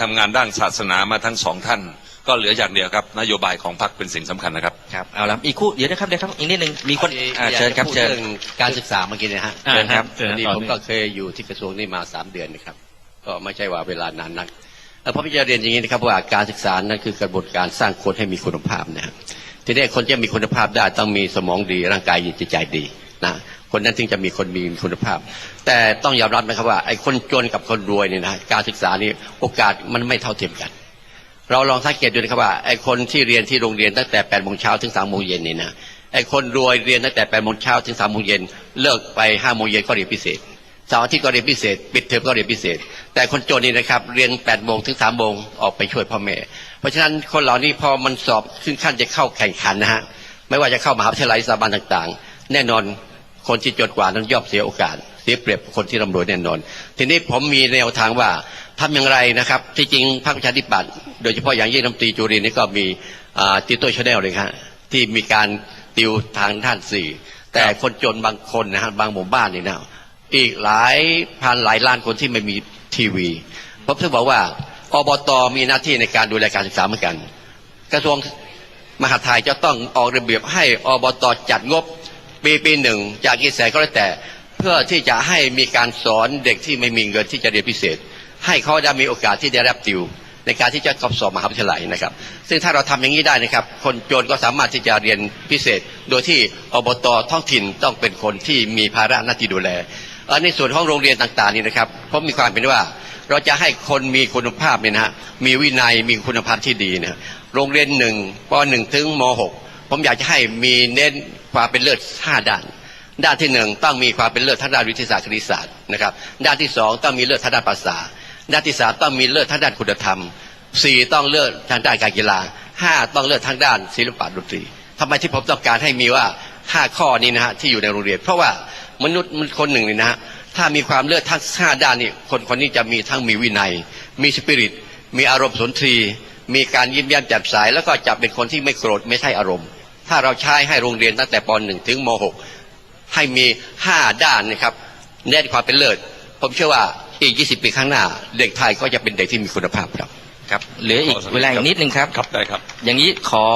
ทำงานด้านศาสนามาทั้งสองท่าน ก็เหลืออย่างเดียวครับ นโยบายของพรรคเป็นสิ่งสำคัญนะครับ ครับเอาละอีกคู่เดี๋ยวนะครับเดี๋ยวครับอีกนิดนึงมีคนอ่าเชิญครับพูดเชิญ องการศึกษาเมื่อกี้นะฮะเชิญครับเชิญพอดีต่อผมเนื่องก็เคยอยู่ที่กระทรวงนี้มาสามเดือนนะครับ ก็ไม่ใช่ว่าเวลานานนักเอ่อผมจะเรียนอย่างนี้นะครับว่าการศึกษานั้นคือกระบวนการสร้างคนให้มีคุณภาพนะฮะทีนี้คนจะมีคุณภาพได้ต้องมีสมองดีร่างกายจิตใจดี นะคนนั้นถึงจะมีคนมีคุณภาพ แต่ต้องยอมรับนะครับว่าไอ้คนจนกับคนรวยเนี่ยนะการศึกษานี่โอกาสมันไม่เท่าเทียมกัน เราลองสังเกตดูนะครับว่าไอ้คนที่เรียนที่โรงเรียนตั้งแต่แปดโมงเช้าถึงสามโมงเย็นนี่นะไอ้คนรวยเรียนตั้งแต่แปดโมงเช้าถึงสามโมงเย็นเลิกไปห้าโมงเย็นก็เรียนพิเศษเสาร์อาทิตย์ก็เรียนพิเศษ ปิดเทอมก็เรียนพิเศษ แต่คนจนนี่นะครับเรียนแปดโมงถึงสามโมงออกไปช่วยพ่อแม่ เพราะฉะนั้นคนเหล่านี้พอมันสอบขึ้นขั้นจะเข้าแข่งขันนะฮะไม่ว่าจะเข้ามหาวิทยาลัยสถาบันต่าง ๆ แน่นอน คนที่จนกว่านั้นย่อมเสียโอกาส เสียเปรียบคนที่ร่ำรวยแน่นอน ทีนี้ผมมีแนวทางว่าทำอย่างไรนะครับ ที่จริงพรรคประชาธิปัตย์โดยเฉพาะอย่างยิ่งน้ำตีจุรินนี่ก็มีติวโต้ชาแนลเลยครับที่มีการติวทางด้านสื่อแต่คนจนบางคนนะฮะบางหมู่บ้านนี่นะอีกหลายพันหลายล้านคนที่ไม่มีทีวีผมถึงบอกว่าอบตมีหน้าที่ในการดูแลการศึกษาเหมือนกัน กระทรวงมหาดไทยจะต้องออกระเบียบให้อบตจัดงบ ปีปีหนึ่งจากกี่แสนก็แล้วแต่ เพื่อที่จะให้มีการสอนเด็กที่ไม่มีเงินที่จะเรียนพิเศษ ให้เขาได้มีโอกาสที่จะได้รับติว ในการที่จะสอบสอบมหาวิทยาลัยนะครับ ซึ่งถ้าเราทำอย่างนี้ได้นะครับ คนจนก็สามารถที่จะเรียนพิเศษ โดยที่อบตท้องถิ่นต้องเป็นคนที่มีภาระหน้าที่ดูแลอ่อในส่วนของโรงเรียนต่างๆนี่นะครับผมมีความเป็นว่าเราจะให้คนมีคุณภาพเนี่ยนะฮะมีวินัยมีคุณภาพที่ดีเนี่ยโรงเรียนหนึ่งปหนึ่งถึงมหกผมอยากจะให้มีเน้น ความเป็นเลิศห้าด้าน ด้านที่หนึ่งต้องมีความเป็นเลิศทางด้านวิทยาศาสตร์คณิตศาสตร์นะครับ ด้านที่สองต้องมีเลิศทางด้านภาษา ด้านที่สามต้องมีเลิศทางด้านคุณธรรมสี่ต้องเลิศทางด้านการกีฬาห้าต้องเลิศทางด้านศิลปะดนตรีทำไมที่ผมต้องการให้มีว่าห้าข้อนี้นะฮะที่อยู่ในโรงเรียน เพราะว่ามนุษย์คนหนึ่งนี่นะฮะถ้ามีความเลิศทั้งห้าด้านนี่คนคนนี้จะมีทั้งมีวินัย มีสปิริต มีอารมณ์สนทรี มีการยิ้มแย้มแจ่มใสแล้วก็จะเป็นคนที่ไม่โกรธไม่ใช่อารมณ์ ถ้าเราใช้ให้โรงเรียนตั้งแต่ป .1 ถึงม .6 ให้มีห้าด้านนะครับเน้นความเป็นเลิศ ผมเชื่อว่าอีก 20 ปีข้างหน้า เด็กไทยก็จะเป็นเด็กที่มีคุณภาพครับ ครับเหลืออีกเวลาอีกนิดนึงครับ ครับได้ครับ อย่างนี้ขอ